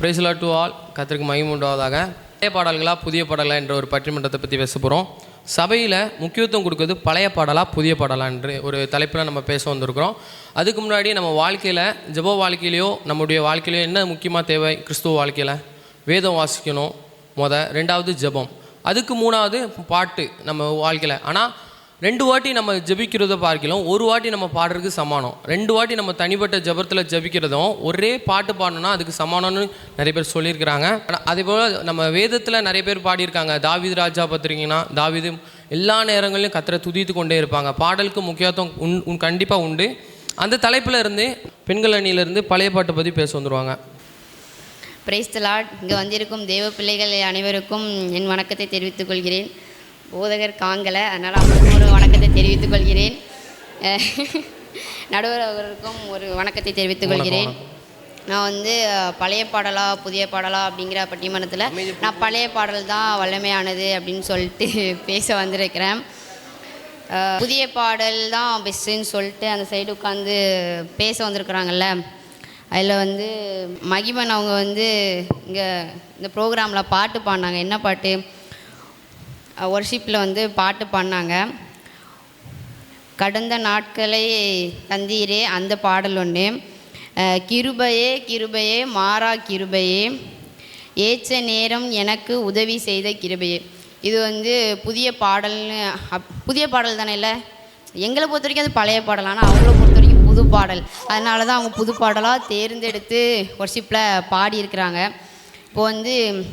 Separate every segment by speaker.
Speaker 1: பிரைஸ்லா to all கத்திற்கு மகிமை உண்டாவதாக. பழைய பாடல்களா புதிய பாடலா என்ற ஒரு பட்டிமன்றத்தை பற்றி பேச போகிறோம் சபையில் முக்கியத்துவம் கொடுக்குறது பழைய பாடலா புதிய பாடலா என்று ஒரு தலைப்பில் நம்ம பேச வந்திருக்கிறோம். அதுக்கு முன்னாடி நம்ம வாழ்க்கையில் ஜெப வாழ்க்கையிலையோ நம்முடைய வாழ்க்கையிலையோ என்ன முக்கியமாக தேவை? கிறிஸ்துவ வாழ்க்கையில் வேதம் வாசிக்கணும். முத ரெண்டாவது ஜெபம். அதுக்கு மூணாவது பாட்டு நம்ம வாழ்க்கையில். ஆனால் ரெண்டு வாட்டி நம்ம ஜபிக்கிறத பார்க்கலாம். ஒரு வாட்டி நம்ம பாடுறதுக்கு சமானம். ரெண்டு வாட்டி நம்ம தனிப்பட்ட ஜபத்தில் ஜெபிக்கிறதும் ஒரே பாட்டு பாடணும்னா அதுக்கு சமானம்னு நிறைய பேர் சொல்லியிருக்கிறாங்க. அதே போல் நம்ம வேதத்தில் நிறைய பேர் பாடியிருக்காங்க. தாவிது ராஜா பார்த்துருக்கீங்கன்னா தாவிது எல்லா நேரங்களிலும் கத்தரை துதித்து கொண்டே இருப்பாங்க. பாடலுக்கு முக்கியத்துவம் உன் உன் கண்டிப்பாக உண்டு. அந்த தலைப்பில் இருந்து பெண்கள் அணியிலேருந்து பழைய பாட்டை பற்றி பேச வந்துடுவாங்க
Speaker 2: பிரைஸ் இங்கே வந்திருக்கும் தேவ பிள்ளைகள் அனைவருக்கும் என் வணக்கத்தை தெரிவித்துக் கொள்கிறேன். போதகர் காங்கலை. அதனால் அவருக்கும் ஒரு வணக்கத்தை தெரிவித்துக் கொள்கிறேன். நடுவர் அவருக்கும் ஒரு வணக்கத்தை தெரிவித்துக் கொள்கிறேன். நான் வந்து பழைய பாடலா புதிய பாடலா அப்படிங்கிற பட்டிமன்றத்தில் நான் பழைய பாடல் தான் வல்லமையானது அப்படின்னு சொல்லிட்டு பேச வந்திருக்கிறேன். புதிய பாடல் தான் பெஸ்ட்டுன்னு சொல்லிட்டு அந்த சைடு உட்காந்து பேச வந்திருக்கிறாங்கல்ல. அதில் வந்து மகிமன் அவங்க வந்து இங்கே இந்த ப்ரோக்ராமில் பாட்டு பாடினாங்க. என்ன பாட்டு? ஒர்ஷிப்பில் வந்து பாட்டு பாடினாங்க. கடந்த நாட்களை தந்தீரே அந்த பாடல் ஒன்று கிருபையே கிருபையே மாறா கிருபையே. ஏச்ச நேரம் எனக்கு உதவி செய்த கிருபையே. இது வந்து புதிய பாடல்னு அப்- புதிய பாடல் தானே இல்லை? எங்களை பொறுத்த வரைக்கும் அது பழைய பாடல். ஆனால் அவங்கள பொறுத்த வரைக்கும் புது பாடல். அதனால தான் அவங்க புது பாடலாக தேர்ந்தெடுத்து ஒர்ஷிப்பில் பாடியிருக்கிறாங்க. இப்போ வந்து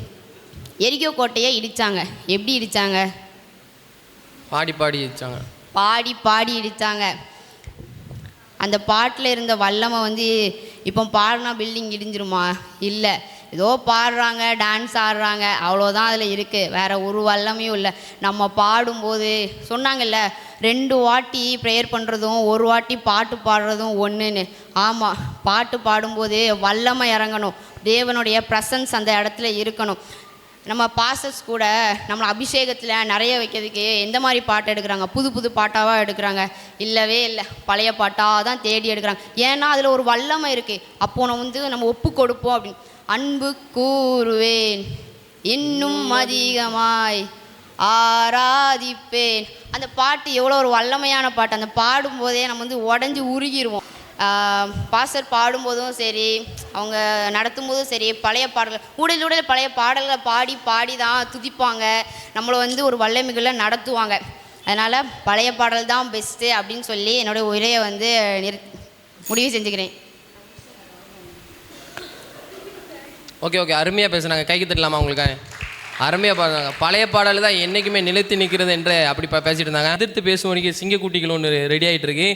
Speaker 2: எரிக்கோ கோட்டையை இடித்தாங்க எப்படி இடித்தாங்க
Speaker 1: பாடி பாடி வச்சாங்க
Speaker 2: பாடி பாடி இடித்தாங்க அந்த பாட்டில் இருந்த வல்லமை வந்து இப்போ பாடினா பில்டிங் இடிஞ்சிருமா? இல்லை. ஏதோ பாடுறாங்க டான்ஸ் ஆடுறாங்க. அவ்வளோதான் அதில் இருக்குது வேற ஒரு வல்லமையும் இல்லை. நம்ம பாடும்போது சொன்னாங்கல்ல ரெண்டு வாட்டி ப்ரேயர் பண்ணுறதும் ஒரு வாட்டி பாட்டு பாடுறதும் ஒன்றுன்னு ஆமாம் பாட்டு பாடும்போது வல்லமை இறங்கணும். தேவனுடைய ப்ரெசன்ஸ் அந்த இடத்துல இருக்கணும். நம்ம பாசஸ் கூட நம்மளை அபிஷேகத்தில் நிறைய வைக்கிறதுக்கு எந்த மாதிரி பாட்டு எடுக்கிறாங்க? புது புது பாட்டாவாக எடுக்கிறாங்க? இல்லவே இல்லை. பழைய பாட்டாக தான் தேடி எடுக்கிறாங்க. ஏன்னா அதில் ஒரு வல்லமை இருக்குது அப்போ நம்ம வந்து நம்ம ஒப்பு கொடுப்போம் அப்படின்னு. அன்பு கூறுவேன். இன்னும் அதிகமாய் ஆராதிப்பேன். அந்த பாட்டு எவ்வளோ ஒரு வல்லமையான பாட்டு. அந்த பாடும்போதே நம்ம வந்து உடஞ்சி உருகிருவோம். பாசர் பாஸ்டர் பாடும்போதும் சரி அவங்க நடத்தும்போதும் சரி பழைய பாடல்கள் ஊடல் ஊடல் பழைய பாடல்களை பாடி பாடி தான் துதிப்பாங்க. நம்மளை வந்து ஒரு வல்லமிகளில் நடத்துவாங்க. அதனால் பழைய பாடல் தான் பெஸ்ட்டு அப்படின்னு சொல்லி என்னோட உரையை வந்து நிறு முடிவு செஞ்சுக்கிறேன்.
Speaker 1: Okay okay. அருமையாக பேசுனாங்க. கைக்கு தட்டலாமா உங்களுக்கு? அருமையாக பாடுறாங்க பழைய பாடல் தான் என்றைக்குமே நிலைத்து நிற்கிறது என்று அப்படி பேசிட்டு இருந்தாங்க. எதிர்த்து பேசுவதற்கு சிங்கக்குட்டிகள் ஒன்று ரெடி ஆகிட்டு இருக்கு.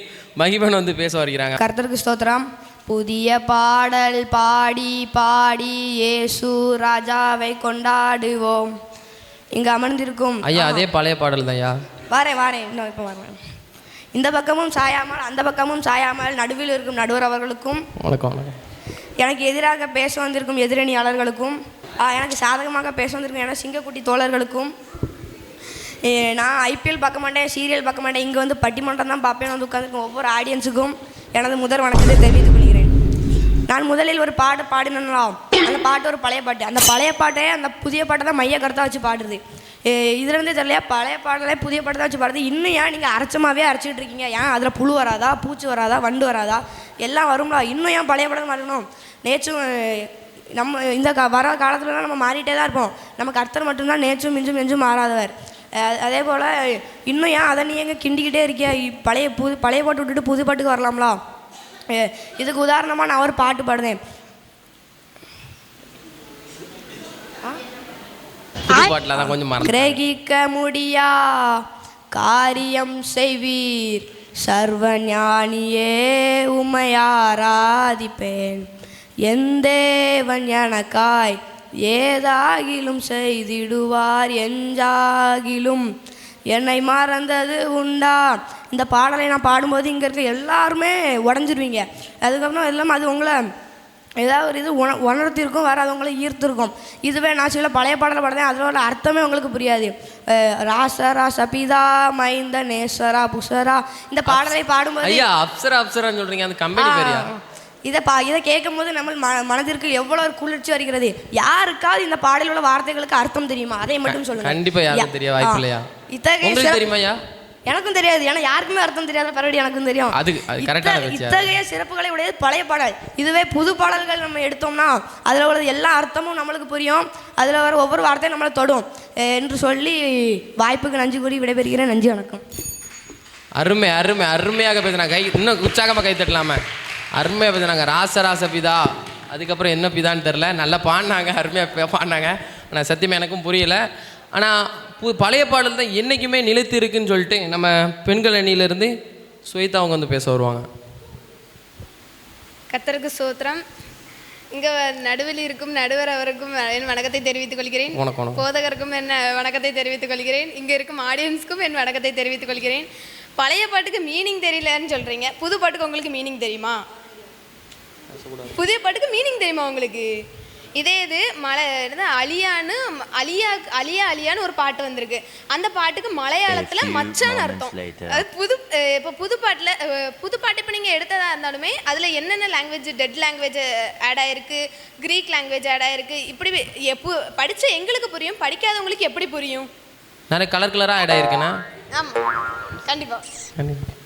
Speaker 1: மகிமன் வந்து பேச வருகிறாங்க.
Speaker 3: கர்த்தருக்கு ஸ்தோத்திரம். புதிய பாடல் பாடி பாடி இயேசு ராஜாவை கொண்டாடுவோம். இங்கு அமர்ந்திருக்கும்.
Speaker 1: ஐயா அதே பழைய பாடல் தான் ஐயா.
Speaker 3: வாரேன் வாரேன். இன்னும் இப்போ வரேன் இந்த பக்கமும் சாயாமல் அந்த பக்கமும் சாயாமல் நடுவில் இருக்கும் நடுவர் அவர்களுக்கும்
Speaker 1: வணக்கம்.
Speaker 3: எனக்கு எதிராக பேச வந்திருக்கும் எதிரணியாளர்களுக்கும் எனக்கு சாதகமாக பேச வந்திருக்கேன். ஏன்னா சிங்கக்குட்டி தோழர்களுக்கும் நான் ஐபிஎல் பார்க்க மாட்டேன் சீரியல் பார்க்க மாட்டேன். இங்கே வந்து பட்டிமன்றம் தான் பார்ப்பேன். வந்து உட்காந்துருக்கும் ஒவ்வொரு ஆடியன்ஸுக்கும் எனது முதல் வணக்கத்தை தெரிவித்துக் கொள்கிறேன். நான் முதலில் ஒரு பாட்டு பாடினா அந்த பாட்டு ஒரு பழைய பாட்டு. அந்த பழைய பாட்டே அந்த புதிய பாட்டை தான் மைய கருத்தாக வச்சு பாடுறது. இதுலேருந்தே தெரியலையா? பழைய பாடலே புதிய பாட்டை தான் வச்சு பாடுறது. இன்னும் ஏன் நீங்கள் அரைச்சமாகவே அரைச்சிட்டு இருக்கீங்க? ஏன் அதில் புழு வராதா? பூச்சி வராதா? வண்டு வராதா? எல்லாம் வரும்ல இன்னும் ஏன் பழைய பாடம் வரணும் நேற்றும் நம்ம இந்த கா வர காலத்துலலாம் நம்ம மாறிட்டே தான் இருப்போம். நம்ம கர்த்தர் மட்டும்தான் நேற்றும் மிஞ்சும் நெஞ்சும் மாறாதவர். அதே போல் இன்னும் ஏன் அதை நீ எங்கே கிண்டிக்கிட்டே இருக்கியா? பழைய புது பழைய பாட்டு விட்டுட்டு புது பாட்டுக்கு வரலாம்லா? இதுக்கு உதாரணமாக நான் ஒரு பாட்டு பாடுதேன் கிரகிக்க முடியா? காரியம் செய்வீர். சர்வ ஞானியே உமையாராதிப்பேன் எந்தேவன் எனக்காய் ஏதாகிலும் செய்திடுவார் எஞ்சாகிலும் என்னை மறந்தது உண்டா? இந்த பாடலை நான் பாடும்போது இங்கே இருக்க எல்லாருமே உடஞ்சிருவீங்க. அதுக்கப்புறம் எல்லாம் அது உங்களை ஏதாவது ஒரு இது உண உணர்த்திருக்கும் வராதவங்களை ஈர்த்திருக்கும். இதுவே நான் சில பழைய பாடலை பாடுறேன் அதோட அர்த்தமே உங்களுக்கு புரியாது. ராசரா சபிதா மைந்த நேசரா புசரா. இந்த பாடலை பாடும்போது
Speaker 1: ஐயா அப்சரா அப்சரான்னு சொல்றீங்க அந்த கம்பெனி
Speaker 3: இதை பா இதை கேட்கும் போது நம்ம ம மனதிற்கு எவ்வளோ குளிர்ச்சி வருகிறது யாருக்காவது இந்த பாடலில் உள்ள வார்த்தைகளுக்கு அர்த்தம் தெரியுமா? அதை மட்டும் சொல்லுங்க.
Speaker 1: கண்டிப்பா யாருக்கும் தெரிய வாய்ப்பு. இல்லையா?
Speaker 3: இத்தகைய
Speaker 1: உங்களுக்கு தெரியுமாய்யா
Speaker 3: எனக்கும் தெரியாது. ஏன்னா யாருக்குமே அர்த்தம் தெரியாத பரவடி எனக்கும் தெரியும்.
Speaker 1: அது
Speaker 3: இத்த- இத்தகைய சிறப்புகளை உடையது பழைய பாடல். இதுவே புது பாடல்கள் நம்ம எடுத்தோம்னா அதில் உள்ள எல்லா அர்த்தமும் நம்மளுக்கு புரியும். அதில் வர ஒவ்வொரு வார்த்தையும் நம்மளை தொடும். அஹ் என்று சொல்லி வாய்ப்புக்கு நன்றி கூறி விடைபெறுகிறேன். நன்றி வணக்கம்.
Speaker 1: அருமை அருமை அருமையாக பேசுனாங்க கை இன்னும் உற்சாகமாக கை தட்டலாமே. அருமையாக பேசுனாங்க. ராச ராச பிதா. அதுக்கப்புறம் என்ன பிதான்னு தெரில நல்லா பாடினாங்க. அருமையாக பாடினாங்க. ஆனால் சத்தியமாக எனக்கும் புரியல. ஆனால் பு பழைய பாடல் தான் என்றைக்குமே நிலைத்து இருக்குன்னு சொல்லிட்டு நம்ம பெண்கள் அணியிலேருந்து ஸ்வேதா அவங்க வந்து பேச வருவாங்க.
Speaker 4: கத்தருக்கு சோத்திரம் இங்க நடுவில் இருக்கும் நடுவர் அவருக்கும் என் வணக்கத்தை தெரிவித்துக் கொள்கிறேன். போதகருக்கும் என் வணக்கத்தை தெரிவித்துக் கொள்கிறேன். இங்க இருக்கும் ஆடியன்ஸ்க்கும் என் வணக்கத்தை தெரிவித்துக் கொள்கிறேன். பழைய பாட்டுக்கு மீனிங் தெரியலன்னு சொல்றீங்க. புது பாட்டுக்கு உங்களுக்கு மீனிங் தெரியுமா? புதிய பாட்டுக்கு மீனிங் தெரியுமா உங்களுக்கு? இதே இது மலை என்னது அலியான்னு அலியா அலியா அலியான்னு ஒரு பாட்டு வந்திருக்கு. அந்த பாட்டுக்கு மலையாளத்துல மச்சான் அர்த்தம். அது புது இப்போ புது பாட்டில் புது பாட்டு இப்போ நீங்கள் எடுத்ததா இருந்தாலுமே அதில் என்னென்ன லாங்குவேஜ் டெட் லாங்குவேஜ் ஆட் ஆயிருக்கு க்ரீக் லாங்குவேஜ் ஆட் ஆயிருக்கு இப்படி எப்போ படிச்ச எங்களுக்கு புரியும் படிக்காதவங்களுக்கு எப்படி புரியும்?
Speaker 1: நிறைய கலர் கலராக ஆட் ஆயிருக்குண்ணா
Speaker 4: ஆமாம் கண்டிப்பாக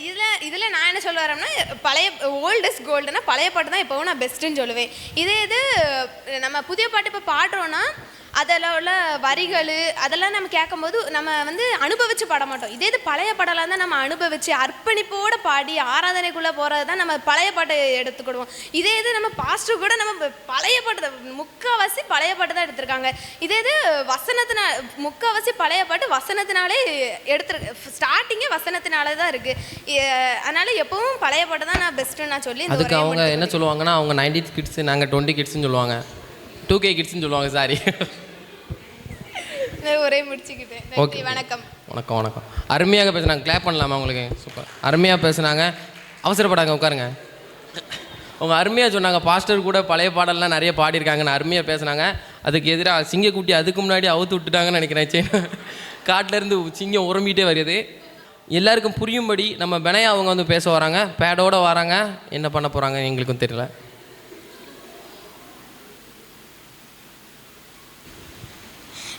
Speaker 4: இதில் இதில் நான் என்ன சொல்ல வரேன்னா பழைய ஓல்ட் இஸ் கோல்டுனா பழைய பாட்டு தான் இப்போவும் நான் பெஸ்ட்டுன்னு சொல்லுவேன். இதே இது நம்ம புதிய பாட்டு இப்போ பாடுறோன்னா அதில் உள்ள வரிகள் அதெல்லாம் நம்ம கேட்கும்போது நம்ம வந்து அனுபவிச்சு பாட மாட்டோம். இதே இது பழைய பாடலாம் தான் நம்ம அனுபவிச்சு அர்ப்பணிப்போட பாடி ஆராதனைக்குள்ளே போகிறது தான் நம்ம பழைய பாட்டை எடுத்துக்கிடுவோம். இதே இது நம்ம பாஸ்டர் கூட நம்ம பழைய பாட்டு முக்கால்வாசி பழைய பாட்டு தான் எடுத்திருக்காங்க. இதே இது வசனத்தினா முக்கால்வாசி பழைய பாட்டு வசனத்தினாலே எடுத்து ஸ்டார்டிங்கே வசனத்தினால தான் இருக்குது அதனால எப்பவும் பழைய பாட்டு தான் நான் பெஸ்ட்டுன்னு நான் சொல்லி
Speaker 1: அதுக்கு அவங்க என்ன சொல்லுவாங்கன்னா அவங்க நைன்டி கிட்ஸ் நாங்கள் டுவெண்ட்டி கிட்ஸ்னு சொல்லுவாங்க. டூ கே கிட்ஸ்னு சொல்லுவாங்க சாரி
Speaker 4: ஒரே முடிச்சுக்கிட்டேன்.
Speaker 1: ஓகே.
Speaker 4: வணக்கம்.
Speaker 1: வணக்கம் வணக்கம். அருமையாக பேசுனாங்க. கிளாப் பண்ணலாமா உங்களுக்கு? சூப்பர் அருமையாக பேசுனாங்க. அவசரப்படாங்க உட்காருங்க. அவங்க அருமையாக சொன்னாங்க. பாஸ்டர் கூட பழைய பாடல்லாம் நிறைய பாடியிருக்காங்கன்னு அருமையாக பேசுனாங்க. அதுக்கு எதிராக சிங்கக்குட்டி அதுக்கு முன்னாடி அவுத்து விட்டுட்டாங்கன்னு நினைக்கிறேன் சரி காட்டிலேருந்து சிங்கம் உரம்பிட்டே வருது. எல்லாருக்கும் புரியும்படி நம்ம பெனையா அவங்க வந்து பேச வராங்க. பேடோட வராங்க. என்ன பண்ண போகிறாங்க எங்களுக்கும் தெரியல.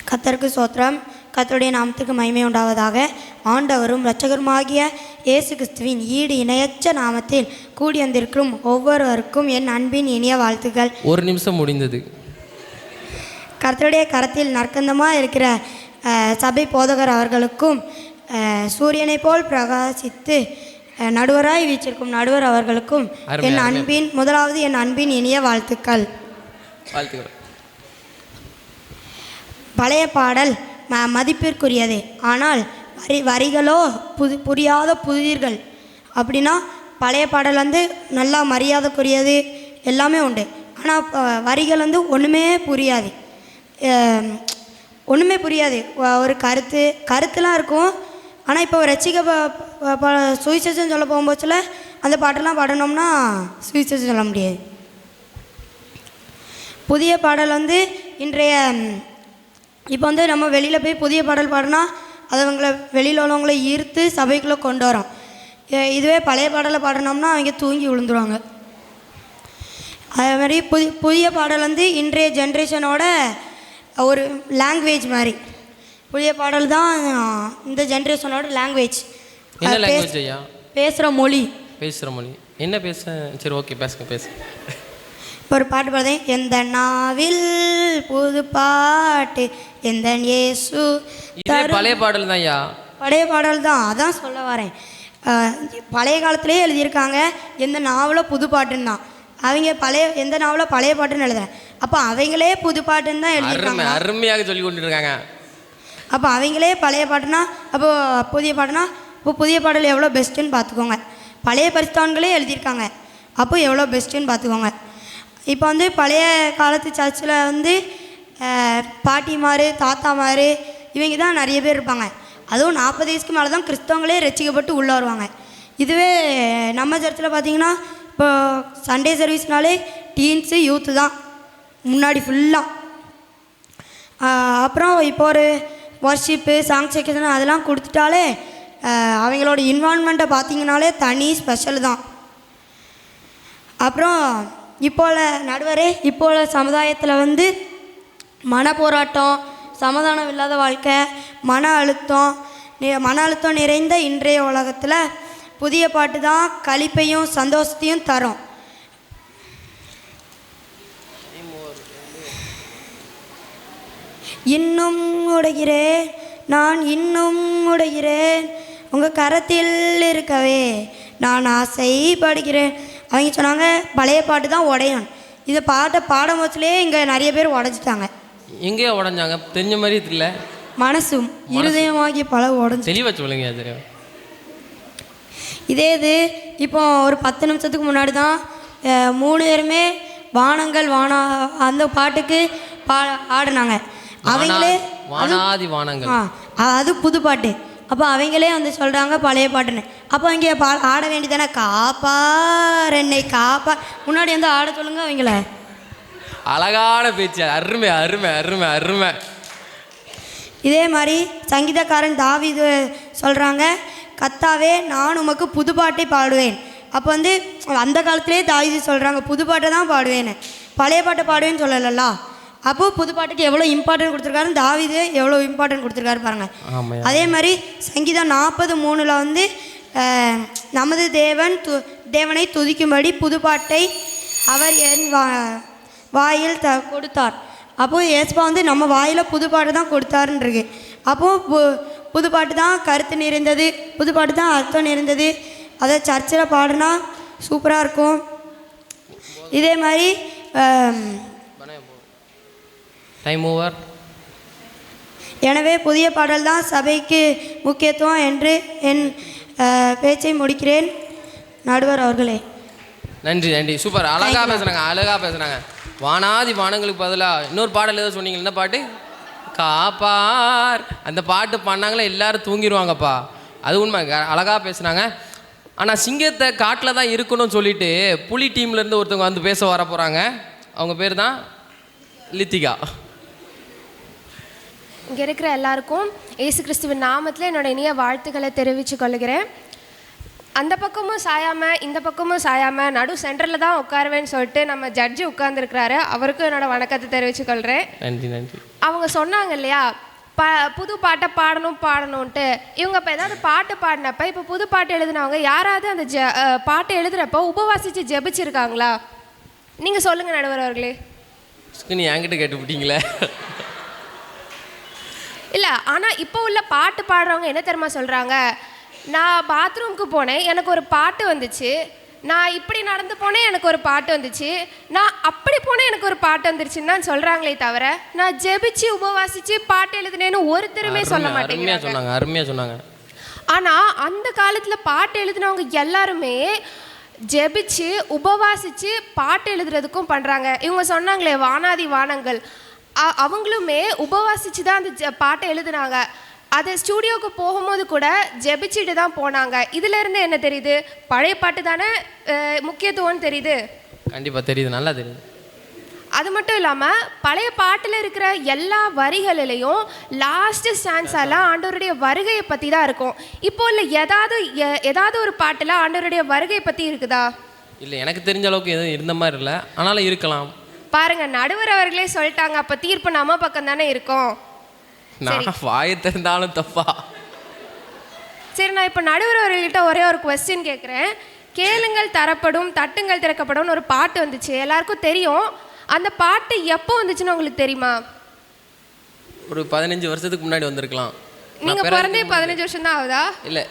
Speaker 5: கத்தருக்கு சோத்திரம் கத்தருடைய நாமத்துக்கு மகிமை உண்டாவதாக. ஆண்டவரும் இரட்சகருமாகிய இயேசு கிறிஸ்துவின் ஈடு இணையற்ற நாமத்தில் கூடி வந்திருக்கும் ஒவ்வொருவருக்கும் என் அன்பின் இனிய வாழ்த்துக்கள்.
Speaker 1: ஒரு நிமிஷம் முடிந்தது.
Speaker 5: கர்த்தருடைய கரத்தில் நற்கந்தமாக இருக்கிற சபை போதகர் அவர்களுக்கும் அஹ், சூரியனைப் போல் பிரகாசித்து நடுவராய் வீச்சிருக்கும் நடுவர் அவர்களுக்கும் என். அன்பின் முதலாவது என் அன்பின் இனிய வாழ்த்துக்கள்.
Speaker 1: வாழ்த்துக்கிறேன்
Speaker 5: பழைய பாடல் ம மதிப்பிற்குரியதே. ஆனால் வரி வரிகளோ புது புரியாத புதிர்கள். அப்படின்னா பழைய பாடல் வந்து நல்லா மரியாதைக்குரியது எல்லாமே உண்டு. ஆனால் வரிகள் வந்து ஒன்றுமே புரியாது. ஒன்றுமே புரியாது. ஒரு கருத்து கருத்துலாம் இருக்கும். ஆனால் இப்போ ரசிக சுவிசேஷன் சொல்ல போகும்போதுல அந்த பாட்டெல்லாம் பாடணும்னா சுவிசேஷன் சொல்ல முடியாது. புதிய பாடல் வந்து இன்றைய இப்போ வந்து நம்ம வெளியில் போய் புதிய பாடல் பாடினா அது அவங்கள வெளியில் உள்ளவங்கள ஈர்த்து சபைக்குள்ளே கொண்டு வரோம். இதுவே பழைய பாடலை பாடினோம்னா அவங்க தூங்கி விழுந்துருவாங்க. அதே மாதிரி புதி புதிய பாடல் வந்து இன்றைய ஜென்ரேஷனோட ஒரு லாங்குவேஜ் மாதிரி. புதிய பாடல் தான் இந்த ஜென்ரேஷனோட லாங்குவேஜ் பேசுகிற மொழி.
Speaker 1: பேசுகிற மொழி. என்ன பேச சரி ஓகே பேசுங்க
Speaker 5: இப்போ ஒரு பாட்டு பாடுறேன் எந்த நாவில் புது பாட்டு எந்த இயேசு
Speaker 1: பழைய பாடல் தான் ஐயா
Speaker 5: பழைய பாடல் தான் அதான் சொல்ல வரேன். பழைய காலத்திலே எழுதியிருக்காங்க எந்த நாவலோ புது பாட்டுன்னு. தான் அவங்க பழைய எந்த நாவலோ பழைய பாட்டுன்னு எழுதுறேன் அப்போ அவங்களே புது பாட்டுன்னு தான் எழுதியிருக்காங்க.
Speaker 1: அருமையாக சொல்லி கொண்டு இருக்காங்க
Speaker 5: அப்போ அவங்களே பழைய பாட்டுனா அப்போ புதிய பாட்டுனா இப்போ புதிய பாடல் எவ்வளோ பெஸ்ட்டுன்னு பார்த்துக்கோங்க. பழைய பரிஸ்தான்களே எழுதியிருக்காங்க. அப்போ எவ்வளோ பெஸ்ட்டுன்னு பார்த்துக்கோங்க. இப்போ வந்து பழைய காலத்து சர்ச்சில் வந்து பாட்டிமார் தாத்தாமார் இவங்க தான் நிறைய பேர் இருப்பாங்க. அதுவும் நாற்பது வயசுக்கு மேலே தான் கிறிஸ்தவங்களே ரசிக்கப்பட்டு உள்ளே வருவாங்க. இதுவே நம்ம சர்ச்சில் பார்த்தீங்கன்னா இப்போ சண்டே சர்வீஸ்னாலே டீன்ஸு யூத்து தான். முன்னாடி ஃபுல்லாக அப்புறம் இப்போ ஒரு ஒர்ஷிப்பு சாங் செக்ஷன் அதெல்லாம் கொடுத்துட்டாலே அவங்களோட இன்வால்மெண்ட்டை பார்த்தீங்கனாலே தனி ஸ்பெஷல் தான். அப்புறம் இப்போ உள்ள நடுவரே இப்போ உள்ள சமுதாயத்தில் வந்து மன போராட்டம் சமாதானம் இல்லாத வாழ்க்கை மன அழுத்தம் மன அழுத்தம் நிறைந்த இன்றைய உலகத்தில் புதிய பாட்டு தான் களிப்பையும் சந்தோஷத்தையும் தரும். இன்னும் உடைகிறேன் நான் இன்னும் உடைகிறேன் உங்கள் கரத்தில் இருக்கவே நான் ஆசைப்படுகிறேன். அவங்க சொன்னாங்க பழைய பாட்டு தான் உடையும் இதை பாட்டை பாடும் போதுலேயே இங்கே நிறைய பேர் உடைச்சிட்டாங்க
Speaker 1: எங்கேயோ உடஞ்சாங்க. தெரிஞ்ச மாதிரி தெரியல.
Speaker 5: மனசும் இருதயமாகிய பல உடஞ்சி
Speaker 1: தெளிவாக சொல்லுங்க அது.
Speaker 5: இதே இது இப்போ ஒரு பத்து நிமிஷத்துக்கு முன்னாடி தான் மூணு பேருமே வானங்கள் வானா அந்த பாட்டுக்கு பா ஆடினாங்க. அவங்களே
Speaker 1: வானாதி வானங்கள்.
Speaker 5: அது புது பாட்டு. அப்போ அவங்களே வந்து சொல்கிறாங்க பழைய பாட்டுன்னு. அப்போ அவங்க பா ஆட வேண்டியதானே? காப்பார் என்னை காப்பா முன்னாடி வந்து ஆட சொல்லுங்க அவங்கள.
Speaker 1: அழகான பேச்சு. அருமை அருமை அருமை அருமை.
Speaker 5: இதே மாதிரி சங்கீதக்காரன் தாவீது சொல்கிறாங்க கத்தாவே நான் உமக்கு புது பாட்டை பாடுவேன். அப்போ வந்து அந்த காலத்திலே தாவீது சொல்கிறாங்க புது பாட்டை தான் பாடுவேன்னு. பழைய பாட்டை பாடுவேன்னு சொல்லலல்ல. அப்போது புது பாட்டுக்கு எவ்வளோ இம்பார்ட்டன்ட் கொடுத்துருக்காரு தாவீது எவ்வளோ இம்பார்ட்டன்ட் கொடுத்துருக்காரு பாருங்கள் அதே மாதிரி சங்கீதம் நாற்பது மூணில் வந்து நமது தேவன் து தேவனை துதிக்கும்படி புதுப்பாட்டை அவர் என் வா வாயில் த கொடுத்தார். அப்போது ஏஸ்பா வந்து நம்ம வாயில் புதுப்பாட்டு தான் கொடுத்தாருன்னு இருக்கு அப்போது பு புதுப்பாட்டு தான் கருத்து நிறைந்தது புதுப்பாட்டு தான் அர்த்தம் நிறைந்தது. அதை சர்ச்சில் பாடினா சூப்பராக இருக்கும். இதே மாதிரி
Speaker 1: டைம் ஓவர்
Speaker 5: எனவே புதிய பாடல் தான் சபைக்கு முக்கியத்துவம் என்று என் பேச்சை முடிக்கிறேன். நடுவர் அவர்களே.
Speaker 1: நன்றி நன்றி. சூப்பர். அழகா பேசுனாங்க அழகா பேசுனாங்க. வானாதி வானங்களுக்கு பதிலாக இன்னொரு பாடல் ஏதோ சொன்னீங்க என்ன பாட்டு? காப்பார். அந்த பாட்டு பண்ணாங்களே எல்லாரும் தூங்கிடுவாங்கப்பா அது உண்மை. க- அழகா பேசுனாங்க. ஆனால் சிங்கத்தை காட்டில் தான் இருக்கணும்னு சொல்லிட்டு புலி டீம்ல இருந்து ஒருத்தவங்க வந்து பேச வர போகிறாங்க அவங்க பேர் தான் லித்திகா.
Speaker 6: இங்கே இருக்கிற எல்லாருக்கும் இயேசு கிறிஸ்துவின் நாமத்தில் என்னோட இனிய வாழ்த்துக்களை தெரிவித்துக் கொள்கிறேன். அந்த பக்கமும் சாயாமல் இந்த பக்கமும் சாயாமல் நடு சென்டரில் தான் உட்காருவேன்னு சொல்லிட்டு நம்ம ஜட்ஜி உட்கார்ந்துருக்கிறாரு. அவருக்கும் என்னோட வணக்கத்தை தெரிவித்துக் கொள்கிறேன்
Speaker 1: நன்றி நன்றி.
Speaker 6: அவங்க சொன்னாங்க இல்லையா ப புது பாட்டை பாடணும் பாடணுன்ட்டு இவங்க இப்போ ஏதாவது பாட்டு பாடினப்ப இப்போ புது பாட்டு எழுதினவங்க யாராவது அந்த ஜ பாட்டு எழுதுறப்ப உபவாசித்து ஜெபிச்சிருக்காங்களா? நீங்கள் சொல்லுங்கள் நடுவர் அவர்களே
Speaker 1: என்கிட்ட கேட்டுவிட்டீங்களே.
Speaker 6: இல்லை ஆனால் இப்போ உள்ள பாட்டு பாடுறவங்க என்ன தெரியுமா சொல்கிறாங்க நான் பாத்ரூம்க்கு போனேன் எனக்கு ஒரு பாட்டு வந்துச்சு. நான் இப்படி நடந்து போனேன் எனக்கு ஒரு பாட்டு வந்துச்சு. நான் அப்படி போனேன் எனக்கு ஒரு பாட்டு வந்துருச்சுன்னு தான் சொல்கிறாங்களே தவிர நான் ஜெபிச்சு உபவாசிச்சு பாட்டு எழுதுனேன்னு ஒருத்தருமே சொல்ல மாட்டேங்கிறாங்க.
Speaker 1: சொன்னாங்க அருமையா சொன்னாங்க.
Speaker 6: ஆனால் அந்த காலத்தில் பாட்டு எழுதினவங்க எல்லாருமே ஜெபிச்சு உபவாசிச்சு பாட்டு எழுதுறதுக்கும் பண்ணுறாங்க இவங்க சொன்னாங்களே வானாதி வானங்கள். அவங்களுமே உபவாசிச்சு தான் அந்த பாட்டை எழுதுனாங்க. அது ஸ்டூடியோவுக்கு போகும்போது கூட ஜெபிச்சுட்டு தான் போனாங்க. இதுல இருந்து என்ன தெரியுது? பழைய பாட்டு தானே முக்கியத்துவம்னு தெரியுது?
Speaker 1: கண்டிப்பாக தெரியுது நல்லா தெரியுது.
Speaker 6: அது மட்டும் இல்லாமல் பழைய பாட்டில் இருக்கிற எல்லா வரிகளிலையும் லாஸ்ட் ஸ்டான்ஸாலாம் ஆண்டவருடைய வருகையை பற்றி தான் இருக்கும். இப்போ இல்லை ஏதாவது ஏதாவது ஒரு பாட்டில் ஆண்டவருடைய வருகையை பற்றி இருக்குதா?
Speaker 1: இல்லை எனக்கு தெரிஞ்ச அளவுக்கு எதுவும் இருந்த மாதிரி இல்லை. ஆனாலும் இருக்கலாம்.
Speaker 6: பாருங்க நடுவர் அவர்களே சொல்லிட்டாங்க அப்போ தீர்ப்பு நம்ம பக்கம் தானே இருக்கும்.
Speaker 1: நான் வாயை திறந்தாலும் தப்பா?
Speaker 6: சரி நான் இப்போ நடுவர் அவர்கள்ட்ட ஒரே ஒரு கொஸ்டின் கேட்குறேன் கேளுங்கள் தரப்படும் தட்டுங்கள் திறக்கப்படும்னு ஒரு பாட்டு வந்துச்சு. எல்லாருக்கும் தெரியும். அந்த பாட்டு எப்போ வந்துச்சுன்னு உங்களுக்கு தெரியுமா?
Speaker 1: ஒரு பதினஞ்சு வருஷத்துக்கு முன்னாடி வந்திருக்கலாம்.
Speaker 6: நீங்க பிறந்தே பதினஞ்சு வருஷம் தான் ஆகுதா?
Speaker 1: இல்லை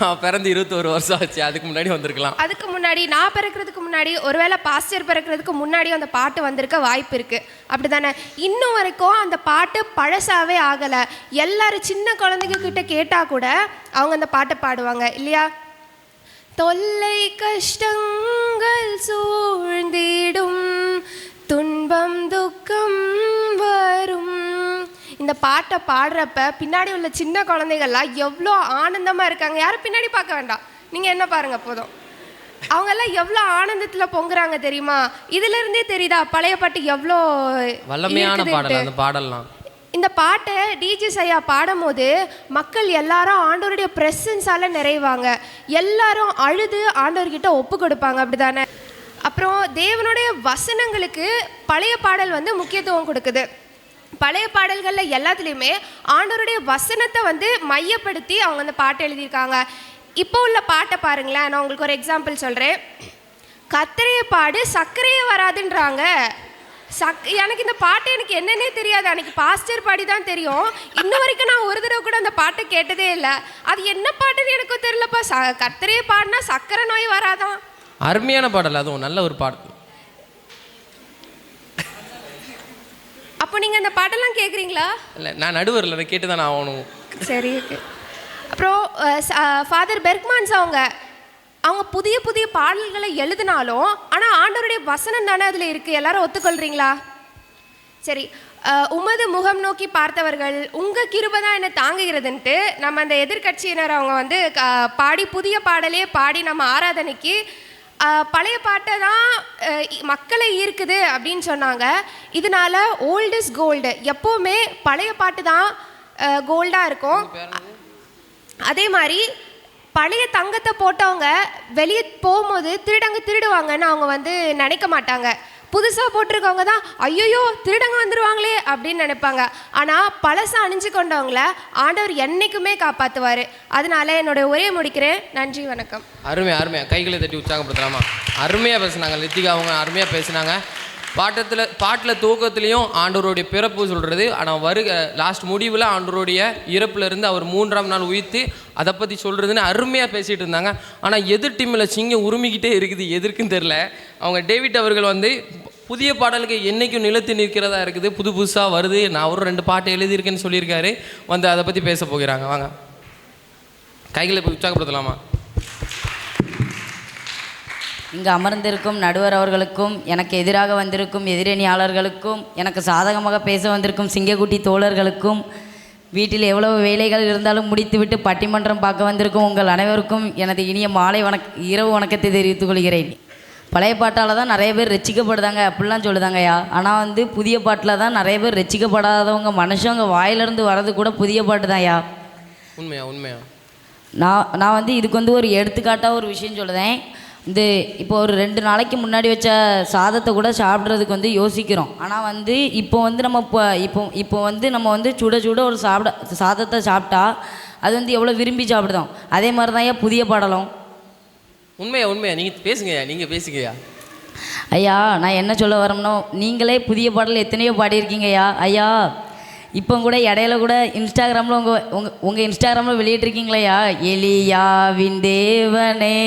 Speaker 1: நான் பிறந்து இருபத்தோரு வருஷம் ஆச்சு. அதுக்கு முன்னாடி வந்திருக்கலாம்.
Speaker 6: அதுக்கு முன்னாடி நான் பிறக்கிறதுக்கு முன்னாடி ஒருவேளை பாஸ்டர் பிறக்கிறதுக்கு முன்னாடி அந்த பாட்டு வந்திருக்க வாய்ப்பு இருக்கு. அப்படிதானே? இன்னும் வரைக்கும் அந்த பாட்டு பழசாவே ஆகல. எல்லாரும் சின்ன குழந்தைங்க கிட்ட கேட்டா கூட அவங்க அந்த பாட்டை பாடுவாங்க. இல்லையா? தொல்லை கஷ்டங்கள் சூ இந்த பாட்டை பாடுறப்ப பின்னாடி உள்ள சின்ன குழந்தைகள்லாம் எவ்வளோ ஆனந்தமாக இருக்காங்க. யாரும் பின்னாடி பார்க்க வேண்டாம். நீங்கள் என்ன பாருங்க போதும். அவங்கெல்லாம் எவ்வளோ ஆனந்தத்தில் பொங்குறாங்க தெரியுமா? இதுல இருந்தே தெரியுதா? பழைய பாட்டு எவ்வளோ
Speaker 1: வல்லமையான. பாடல் அந்த பாடல்லாம்.
Speaker 6: இந்த பாட்டை டிஜி ஐயா பாடும்போது மக்கள் எல்லாரும் ஆண்டவருடைய ப்ரெசன்ஸால நிறைவாங்க. எல்லாரும் அழுது ஆண்டவர்கிட்ட ஒப்பு கொடுப்பாங்க அப்படிதானே? அப்புறம் தேவனுடைய வசனங்களுக்கு பழைய பாடல் வந்து முக்கியத்துவம் கொடுக்குது. பழைய பாடல்களில் எல்லாத்துலேயுமே ஆண்டவருடைய வசனத்தை வந்து மையப்படுத்தி அவங்க அந்த பாட்டை எழுதியிருக்காங்க. இப்போ உள்ள பாட்டை பாருங்களேன். நான் உங்களுக்கு ஒரு எக்ஸாம்பிள் சொல்கிறேன் கத்திரையை பாடு சர்க்கரையே வராதுன்றாங்க. சக் எனக்கு இந்த பாட்டு எனக்கு என்னன்னே தெரியாது. அன்னைக்கு பாஸ்டர் பாடி தான் தெரியும். இன்ன வரைக்கும் நான் ஒரு தடவை கூட அந்த பாட்டை கேட்டதே இல்லை. அது என்ன பாட்டுன்னு எனக்கும் தெரியலப்பா. ச கத்திரையை பாடினா சர்க்கரை நோய் வராதான்.
Speaker 1: அருமையான பாடல். அதுவும் நல்ல ஒரு பாடல்.
Speaker 6: அப்போ நீங்கள் அந்த பாட்டெல்லாம் கேட்குறீங்களா
Speaker 1: இல்லை நான் நடுவரில் அதை கேட்டு தானே ஆகணும்.
Speaker 6: சரி ஓகே. அப்புறம் ஃபாதர் பெர்க்மான்ஸ் அவங்க அவங்க புதிய புதிய பாடல்களை எழுதினாலும் ஆனால் ஆண்டவருடைய வசனம் தானே அதில் இருக்குது எல்லாரும் ஒத்துக்கொள்கிறீங்களா சரி உமது முகம் நோக்கி பார்த்தவர்கள் உங்கள் கிருபை தான் என்னை தாங்குகிறதுன்ட்டு நம்ம அந்த எதிர்க்கட்சியினர் அவங்க வந்து பாடி புதிய பாடலே பாடி நம்ம ஆராதனைக்கு பழைய பாட்டை தான் மக்களை ஈர்க்குது அப்படின்னு சொன்னாங்க. இதனால ஓல்ட் இஸ் கோல்டு எப்போவுமே பழைய பாட்டு தான் கோல்டாக இருக்கும். அதே மாதிரி பழைய தங்கத்தை போட்டவங்க வெளியே போகும்போது திருடங்க திருடுவாங்கன்னு அவங்க வந்து நினைக்க மாட்டாங்க. புதுசாக போட்டிருக்கவங்க தான் ஐயோயோ திருடங்க வந்துடுவாங்களே அப்படின்னு நினைப்பாங்க. ஆனால் பழசை அணிஞ்சு கொண்டவங்கள ஆண்டவர் என்றைக்குமே காப்பாற்றுவார் அதனால என்னோட உரையை முடிக்கிறேன். நன்றி வணக்கம்.
Speaker 1: அருமையாக அருமையாக கைகளை தட்டி உற்சாகப்படுத்தலாமா? அருமையாக பேசுனாங்க லித்திகா அவங்க அருமையாக பேசுனாங்க. பாட்டத்தில் பாட்டில் தூக்கத்துலேயும் ஆண்டவருடைய பிறப்பு சொல்கிறது ஆனால் வருக லாஸ்ட் முடிவில் ஆண்டவருடைய இறப்புலேருந்து அவர் மூன்றாம் நாள் உயிர்த்து அதை பற்றி சொல்கிறதுன்னு அருமையாக பேசிகிட்டு இருந்தாங்க. ஆனால் எதிர் டீமில் சிங்கம் உருமிக்கிட்டே இருக்குது எதற்குன்னு தெரில அவங்க டேவிட் அவர்கள் வந்து புதிய பாடலுக்கு என்றைக்கும் நிலத்து நிற்கிறதா இருக்குது புது புதுசாக வருது நான் ஒரு ரெண்டு பாட்டு எழுதியிருக்கேன்னு சொல்லியிருக்காரு. வந்து அதை பற்றி பேச போகிறாங்க. வாங்க. கைகளை போய் உற்சாகப்படுத்தலாமா?
Speaker 7: இங்கு அமர்ந்திருக்கும் நடுவர் அவர்களுக்கும் எனக்கு எதிராக வந்திருக்கும் எதிரணியாளர்களுக்கும் எனக்கு சாதகமாக பேச வந்திருக்கும் சிங்கக்குட்டி தோழர்களுக்கும் வீட்டில் எவ்வளவு வேலைகள் இருந்தாலும் முடித்துவிட்டு பட்டிமன்றம் பார்க்க வந்திருக்கும் உங்கள் அனைவருக்கும் எனது இனிய மாலை வணக் இரவு வணக்கத்தை தெரிவித்துக் கொள்கிறேன். பழைய பாட்டால் தான் நிறைய பேர் ரசிக்கப்படுதாங்க அப்படிலாம் சொல்லுதாங்கய்யா ஆனால் வந்து புதிய பாட்டில் தான் நிறைய பேர் ரசிக்கப்படாதவங்க மனுஷங்க வாயிலிருந்து வர்றது கூட புதிய பாட்டு தான்யா
Speaker 1: உண்மையா உண்மையா?
Speaker 7: நான் நான் வந்து இதுக்கு வந்து ஒரு எடுத்துக்காட்டாக ஒரு விஷயம் சொல்லுதேன். இந்த இப்போ ஒரு ரெண்டு நாளைக்கு முன்னாடி வச்ச சாதத்தை கூட சாப்பிட்றதுக்கு வந்து யோசிக்கிறோம். ஆனால் வந்து இப்போ வந்து நம்ம இப்போ இப்போ இப்போ வந்து நம்ம வந்து சுட சுட ஒரு சாப்பிட சாதத்தை சாப்பிட்டா அது வந்து எவ்வளோ விரும்பி சாப்பிடுதோம். அதே மாதிரி தான் ஏன் புதிய பாடலும்.
Speaker 1: உண்மையா உண்மையா? நீங்கள் பேசுங்கய்யா நீங்கள் பேசுங்கய்யா?
Speaker 7: ஐயா நான் என்ன சொல்ல வரேன்னா நீங்களே புதிய பாடல் எத்தனையோ பாடியிருக்கீங்கய்யா. ஐயா இப்போ கூட இடையில கூட இன்ஸ்டாகிராமில் உங்கள் உங்கள் உங்கள் இன்ஸ்டாகிராமில் வெளியிட்டிருக்கீங்களேயா? எலியாவின் தேவனே.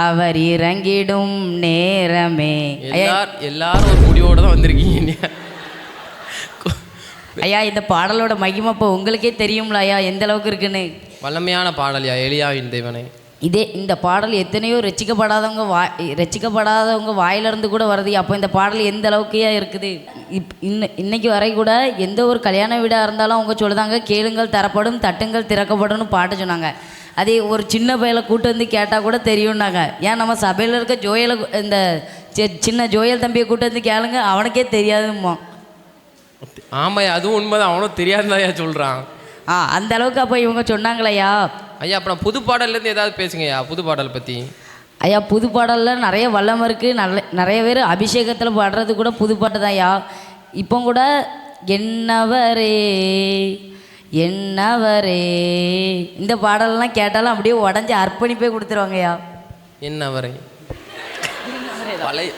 Speaker 7: அவர் இறங்கிடும் நேரமே.
Speaker 1: எல்லாரும் ஒரு முடிவோட தான் வந்திருக்கீங்க.
Speaker 7: ஐயா இந்த பாடலோட மகிமை இப்போ உங்களுக்கே தெரியும்ல ஐயா எந்த அளவுக்கு இருக்குன்னு?
Speaker 1: வல்லமையான பாடல்யா எலியாவின் தேவனே.
Speaker 7: இதே இந்த பாடல் எத்தனையோ ரசிக்கப்படாதவங்க வாய் ரசிக்கப்படாதவங்க வாயிலிருந்து கூட வருது அப்போ இந்த பாடல் எந்த அளவுக்கையா இருக்குது? இப் இன்ன இன்னைக்கு வரை கூட எந்த ஒரு கல்யாண வீடாக இருந்தாலும் அவங்க சொல்லுதாங்க கேளுங்கள் தரப்படும் தட்டுங்கள் திறக்கப்படும்னு பாட்டு சொன்னாங்க. அதே ஒரு சின்ன பையலை கூட்டு வந்து கேட்டால் கூட தெரியும்னாங்க. ஏன் நம்ம சபையில் இருக்க ஜோயலை இந்த சின்ன ஜோயல் தம்பியை கூட்டு வந்து கேளுங்க அவனுக்கே தெரியாதும்மா.
Speaker 1: ஆமாய்யா அதுவும் உண்மைதான் அவனும் தெரியாதுதான்யா சொல்கிறான்
Speaker 7: ஆ அந்த அளவுக்கு அப்போ இவங்க சொன்னாங்களையா?
Speaker 1: ஐயா அப்புறம் புது பாடல்லேருந்து ஏதாவது பேசுங்கய்யா புது பாடல் பற்றி
Speaker 7: ஐயா புது பாடலில் நிறைய வல்லம் இருக்குது நல்ல நிறைய பேர் அபிஷேகத்தில் பாடுறது கூட புது பாட்டு தான் ஐயா இப்போ கூட என்னவரே என்னவரே? இந்த பாடலெல்லாம் கேட்டாலும் அப்படியே உடஞ்சி அர்ப்பணிப்பே கொடுத்துருவாங்கய்யா.
Speaker 1: என்ன வரை பழைய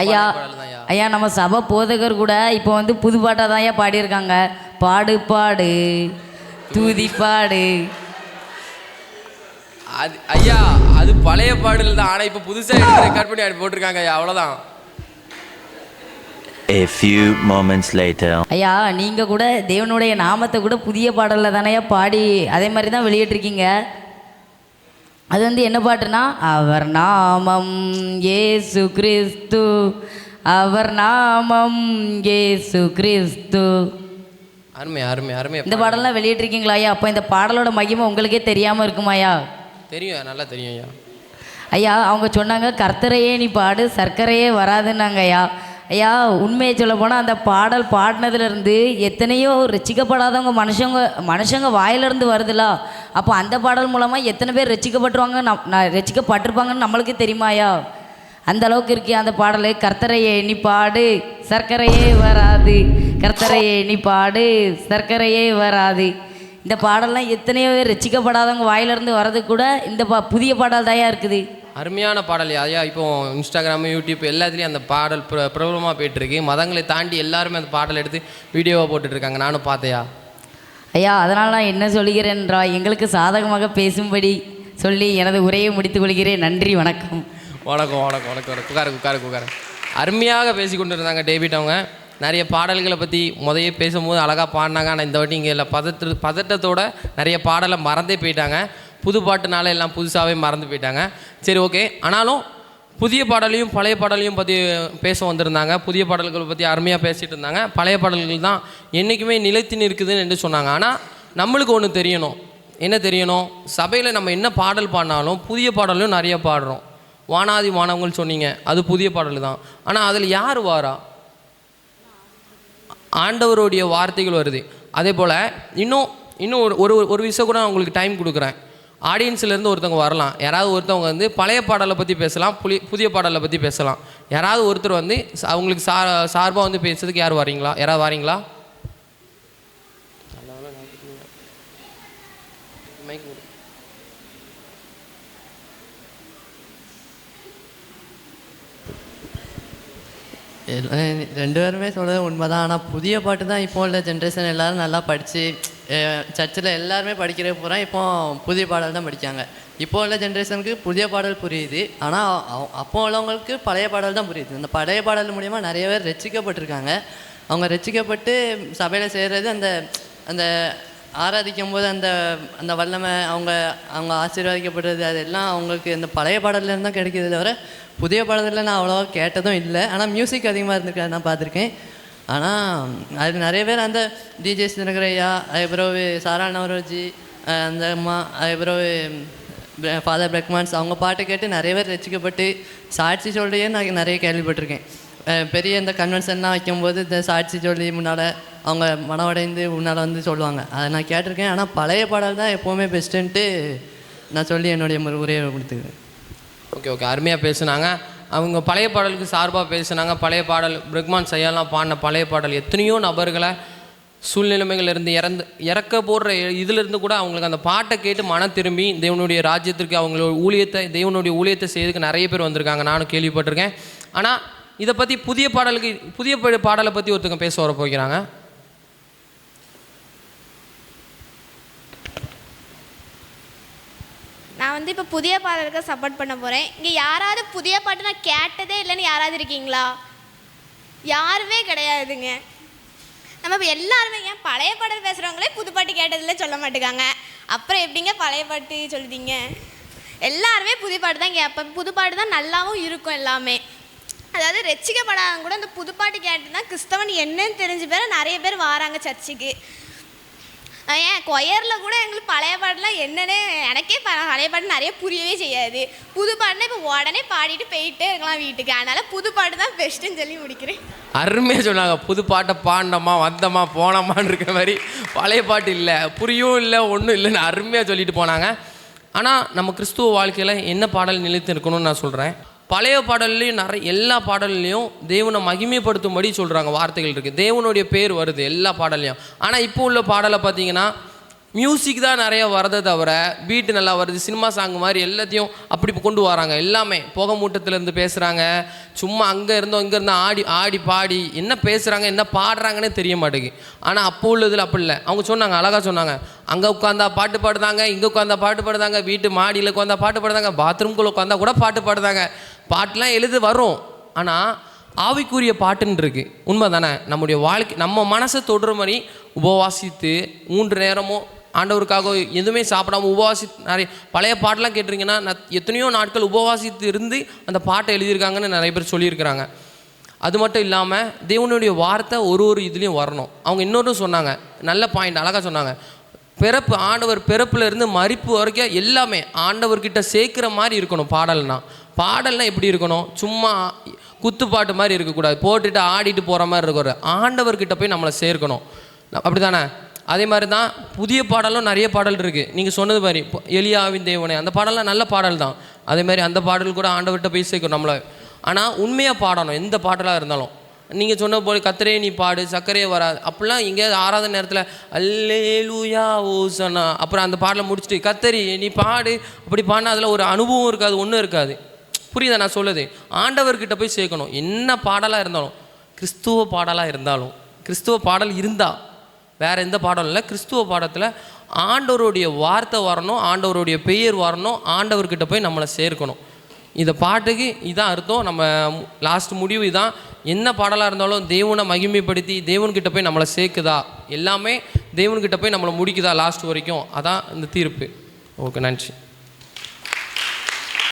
Speaker 7: ஐயா ஐயா நம்ம சபை போதகர் கூட இப்போ வந்து புது பாட்டாக தான் ஐயா பாடியிருக்காங்க. பாடு பாடு தூதி பாடு.
Speaker 1: அது ஐயா அது பழைய பாடல் தான் ஆனால் இப்போ புதுசாக ரெக்கார்ட் பண்ணி போட்டிருக்காங்க ஐயா அவ்வளோதான்
Speaker 8: A few moments later.
Speaker 7: ஐயா நீங்கள் கூட தேவனுடைய நாமத்தை கூட புதிய பாடலில் தானேயா பாடி அதே மாதிரி தான் வெளியிட்டிருக்கீங்க. அது வந்து என்ன பாட்டுனா அவர் நாமம் ஏசு கிறிஸ்து அவர் நாமம் ஏசு கிறிஸ்து.
Speaker 1: அருமை அருமை அருமை.
Speaker 7: இந்த பாடல்லாம் வெளியிட்டிருக்கீங்களா ஐயா? அப்போ இந்த பாடலோட மகிமை உங்களுக்கே தெரியாமல் இருக்குமாயா
Speaker 1: தெரியும் நல்லா தெரியும் ஐயா.
Speaker 7: ஐயா அவங்க சொன்னாங்க கர்த்தரையே நீ பாடு சர்க்கரையே வராதுன்னாங்க ஐயா. ஐயா உண்மையை சொல்ல போனால் அந்த பாடல் பாடினதுலேருந்து எத்தனையோ ரசிக்கப்படாதவங்க மனுஷங்க மனுஷங்க வாயிலிருந்து வருதுல. அப்போ அந்த பாடல் மூலமாக எத்தனை பேர் ரசிக்கப்பட்டுருவாங்க? நம் நான் ரசிக்கப்பட்டிருப்பாங்கன்னு நம்மளுக்கு தெரியுமாயா அந்த அளவுக்கு இருக்கே அந்த பாடல். கர்த்தரையே எண்ணி பாடு சர்க்கரையே வராது. கர்த்தரையே எண்ணி பாடு சர்க்கரையே வராது. இந்த பாடல்லாம் எத்தனையோ பேர் ரசிக்கப்படாதவங்க வாயிலிருந்து வர்றது கூட இந்த பா புதிய பாடல் தாயா இருக்குது.
Speaker 1: அருமையான பாடல். ஐயா இப்போ இன்ஸ்டாகிராமு யூடியூப் எல்லாத்துலேயும் அந்த பாடல் பிர பிரபலமாக போயிட்டுருக்கு. மதங்களை தாண்டி எல்லாருமே அந்த பாடல் எடுத்து வீடியோவாக போட்டுட்ருக்காங்க. நானும் பார்த்தையா
Speaker 7: ஐயா. அதனால் நான் என்ன சொல்கிறேன்றா எங்களுக்கு சாதகமாக பேசும்படி சொல்லி எனது உரையை முடித்துக் கொள்கிறேன். நன்றி வணக்கம்.
Speaker 1: வணக்கம் வணக்கம் வணக்கம். வணக்கம் உட்காரு உட்காரு உட்காரு. அருமையாக பேசி கொண்டு இருந்தாங்க டேவிட் அவங்க. நிறைய பாடல்களை பற்றி முதைய பேசும்போது அழகாக பாடினாங்க. ஆனால் இந்த வாட்டி இங்கே இல்லை. பதற்ற பதட்டத்தோட நிறைய பாடலை மறந்தே போயிட்டாங்க. புது பாட்டுனால எல்லாம் புதுசாகவே மறந்து போயிட்டாங்க. சரி ஓகே. ஆனாலும் புதிய பாடலையும் பழைய பாடலையும் பற்றி பேச வந்திருந்தாங்க. புதிய பாடல்களை பற்றி அருமையாக பேசிகிட்டு இருந்தாங்க. பழைய பாடல்கள் தான் என்றைக்குமே நிலைத்து நிற்குதுன்னு என்று சொன்னாங்க. ஆனால் நம்மளுக்கு ஒன்று தெரியணும். என்ன தெரியணும்? சபையில் நம்ம என்ன பாடல் பாடினாலும் புதிய பாடலும் நிறைய பாடுறோம். வானாதி வானவங்கள் சொன்னீங்க. அது புதிய பாடல் தான். ஆனால் அதில் யார் வாரா? ஆண்டவருடைய வார்த்தைகள் வருது. அதே போல் இன்னும் இன்னும் ஒரு ஒரு ஒரு விஷயம் கூட நான் உங்களுக்கு டைம் கொடுக்குறேன். ஆடியன்ஸ்லேருந்து ஒருத்தவங்க வரலாம். யாராவது ஒருத்தவங்க வந்து பழைய பாடலை பற்றி பேசலாம் புளி புதிய பாடலை பற்றி பேசலாம். யாராவது ஒருத்தர் வந்து அவங்களுக்கு சா சார்பாக வந்து பேசுறதுக்கு யார் வரீங்களா? யாராவது வரீங்களா?
Speaker 9: ரெண்டு பேருமே சொல்கிறது உண்மைதான். ஆனால் புதிய பாட்டு தான் இப்போ உள்ள ஜென்ரேஷன் எல்லாரும் நல்லா படித்து சர்ச்சில் எல்லாருமே படிக்கிற பூரா இப்போ புதிய பாடல் தான் படிக்காங்க இப்போ உள்ள ஜென்ரேஷனுக்கு புதிய பாடல் புரியுது. ஆனால் அப்போ உள்ளவங்களுக்கு பழைய பாடல் தான் புரியுது. இந்த பழைய பாடல் மூலிமா நிறைய பேர் ரசிக்கப்பட்டிருக்காங்க. அவங்க ரசிக்கப்பட்டு சபையில் சேர்றது அந்த அந்த ஆராதிக்கும் போது அந்த அந்த வல்லமை அவங்க அவங்க ஆசீர்வாதிக்கப்படுறது அதெல்லாம் அவங்களுக்கு இந்த பழைய பாடல்லேருந்து தான் கிடைக்கிது தவிர புதிய பாடலில் நான் அவ்வளோவா கேட்டதும் இல்லை. ஆனால் மியூசிக் அதிகமாக இருந்திருக்காது நான் பார்த்துருக்கேன். ஆனால் அது நிறைய பேர் அந்த டிஜே தினகரையா அதுக்கப்புறம் சாரா நவரோஜி அந்த அம்மா அதுக்கப்புறம் ஃபாதர் பிரக்மான்ஸ் அவங்க பாட்டு கேட்டு நிறைய பேர் ரசிக்கப்பட்டு சாட்சி சொல்லியே நான் நிறைய கேள்விப்பட்டிருக்கேன். பெரிய இந்த கன்வென்ஷன்லாம் வைக்கும்போது இந்த சாட்சி சொல்லி முன்னால் அவங்க மனவடைந்து முன்னால் வந்து சொல்லுவாங்க. அதை நான் கேட்டிருக்கேன். ஆனால் பழைய பாடல் தான் எப்போவுமே பெஸ்ட்டுன்ட்டு நான் சொல்லி என்னுடைய உரையை கொடுத்துக்கிறேன்
Speaker 1: ஓகே ஓகே அருமையாக பேசுனாங்க. அவங்க பழைய பாடலுக்கு சார்பாக பேசுனாங்க. பழைய பாடல் பிரக்மான் சையாலாம் பாடின பழைய பாடல் எத்தனையோ நபர்களை சூழ்நிலைமைகளிலிருந்து இறந்து இறக்க போடுற இதிலிருந்து கூட அவங்களுக்கு அந்த பாட்டை கேட்டு மனம் திரும்பி தேவனுடைய ராஜ்யத்திற்கு அவங்களோட ஊழியத்தை தேவனுடைய ஊழியத்தை செய்யறதுக்கு நிறைய பேர் வந்திருக்காங்க. நானும் கேள்விப்பட்டிருக்கேன். ஆனால் இதை பற்றி புதிய பாடலுக்கு புதிய பாடலை பற்றி ஒருத்தங்க பேச வர போகிறாங்க.
Speaker 4: நான் வந்து இப்போ புதிய பாடலுக்கு சப்போர்ட் பண்ண போகிறேன் இங்கே யாராவது புதிய பாட்டு நான் கேட்டதே இல்லைன்னு யாராவது இருக்கீங்களா? யாருமே கிடையாதுங்க. நம்ம இப்போ எல்லாருமே ஏன் பழைய பாடல் பேசுகிறவங்களே புது பாட்டு கேட்டதில்ல சொல்ல மாட்டேங்காங்க அப்புறம் எப்படிங்க பழைய பாட்டு சொல்லுதீங்க? எல்லாருமே புது பாட்டு தான் கேட்பேன். புது பாட்டு தான் நல்லாவும் இருக்கும் எல்லாமே. அதாவது ரசிக்கப்படாதவங்க கூட அந்த புது பாட்டு கேட்டு தான் கிறிஸ்தவன் என்னன்னு தெரிஞ்ச பேர் நிறைய பேர் வாராங்க சர்ச்சுக்கு. ஏன் கொயரில் கூட எங்களுக்கு பழைய பாட்டுலாம் என்னன்னே எனக்கே ப- பழைய பாட்டு நிறைய புரியவே செய்யாது. புது பாட்டுனா இப்போ உடனே பாடிட்டு போயிட்டே இருக்கலாம் வீட்டுக்கு. அதனால் புது பாட்டு தான் பெஸ்ட்டுன்னு சொல்லி முடிக்கிறேன்.
Speaker 1: அருமையாக சொன்னாங்க. புது பாட்டை பாடினோமா வந்தோமா போனோமான்னு இருக்கிற மாதிரி பழைய பாட்டு இல்லை. புரியும் இல்லை ஒன்றும் இல்லைன்னு அருமையாக சொல்லிட்டு போனாங்க. ஆனால் நம்ம கிறிஸ்துவ வாழ்க்கையில் என்ன பாடல் நிலைத்து இருக்கணும்னு நான் சொல்கிறேன் பழைய பாடல்லையும் நிறைய எல்லா பாடல்லையும் தேவனை மகிமைப்படுத்தும்படி சொல்கிறாங்க வார்த்தைகள் இருக்குது தேவனுடைய பேர் வருது எல்லா பாடல்லையும். ஆனால் இப்போ உள்ள பாடலை பார்த்தீங்கன்னா மியூசிக் தான் நிறைய வரதை தவிர பீட்டு நல்லா வருது சினிமா சாங் மாதிரி எல்லாத்தையும் அப்படி கொண்டு வராங்க. எல்லாமே புகை மூட்டத்துலேருந்து பேசுகிறாங்க சும்மா அங்கே இருந்தோம் இங்கே இருந்தோம் ஆடி ஆடி பாடி என்ன பேசுகிறாங்க என்ன பாடுறாங்கன்னே தெரிய மாட்டேங்குது. ஆனால் அப்போ உள்ளதில் அப்படி இல்லை. அவங்க சொன்னாங்க அழகாக சொன்னாங்க அங்கே உட்காந்தா பாட்டு பாடுதாங்க இங்கே உட்காந்தா பாட்டு பாடுதாங்க வீட்டு மாடியில் உட்காந்தா பாட்டு பாடுதாங்க பாத்ரூம்குள்ளே உட்காந்தா கூட பாட்டு பாடுதாங்க. பாட்டுலாம் எழுது வரும். ஆனால் ஆவிக்குரிய பாட்டுன்னு இருக்கு. உண்மை தானே நம்முடைய வாழ்க்கை நம்ம மனசை தொடுற மாதிரி உபவாசித்து மூன்று நேரமோ ஆண்டவருக்காக எதுவுமே சாப்பிடாம உபவாசி நிறைய பழைய பாட்டெலாம் கேட்டிருங்கன்னா நான் எத்தனையோ நாட்கள் உபவாசித்து இருந்து அந்த பாட்டை எழுதியிருக்காங்கன்னு நிறைய பேர் சொல்லியிருக்கிறாங்க. அது மட்டும் இல்லாமல் தேவனுடைய வார்த்தை ஒரு ஒரு இதுலேயும் வரணும். அவங்க இன்னொரு சொன்னாங்க நல்ல பாயிண்ட் அழகாக சொன்னாங்க. பிறப்பு ஆண்டவர் பிறப்புலேருந்து மறிப்பு வரைக்கும் எல்லாமே ஆண்டவர்கிட்ட சேர்க்குற மாதிரி இருக்கணும் பாடல்னா. பாடல்னா எப்படி இருக்கணும்? சும்மா குத்துப்பாட்டு மாதிரி இருக்கக்கூடாது. போட்டுட்டு ஆடிட்டு போகிற மாதிரி இருக்கக்கூடாது ஆண்டவர்கிட்ட போய் நம்மளை சேர்க்கணும். அப்படி தானே அதே மாதிரி தான் புதிய பாடலும் நிறைய பாடல் இருக்குது நீங்கள் சொன்னது மாதிரி இப்போ எலியாவின் தேவனே அந்த பாடலாம் நல்ல பாடல் தான். அதே மாதிரி அந்த பாடல் கூட ஆண்டவர்கிட்ட போய் சேர்க்கணும் நம்மளை. ஆனால் உண்மையாக பாடணும் எந்த பாடலாக இருந்தாலும். நீங்கள் சொன்ன போல கத்திரே நீ பாடு சக்கரையே வராது. அப்படிலாம் எங்கேயாவது ஆறாத நேரத்தில் அல்லேலூயா ஓசனா அப்புறம் அந்த பாடலை முடிச்சுட்டு கத்தரி நீ பாடு. அப்படி பாடினா அதில் ஒரு அனுபவம் இருக்காது ஒன்றும் இருக்காது. புரியுதா நான் சொல்லுது? ஆண்டவர்கிட்ட போய் சேர்க்கணும். என்ன பாடலாக இருந்தாலும் கிறிஸ்துவ பாடலாக இருந்தாலும் கிறிஸ்துவ பாடல் இருந்தால் வேறு எந்த பாடலும் இல்லை. கிறிஸ்துவ பாடத்தில் ஆண்டவருடைய வார்த்தை வரணும் ஆண்டவருடைய பெயர் வரணும் ஆண்டவர்கிட்ட போய் நம்மளை சேர்க்கணும். இந்த பாட்டுக்கு இதான் அர்த்தம். நம்ம லாஸ்ட் முடிவு இதான். என்ன பாடலாக இருந்தாலும் தேவனை மகிமைப்படுத்தி தேவன்கிட்ட போய் நம்மளை சேர்க்குதா? எல்லாமே தேவன்கிட்ட போய் நம்மளை முடிக்குதா லாஸ்ட் வரைக்கும்? அதான் இந்த தீர்ப்பு. ஓகே நன்றி.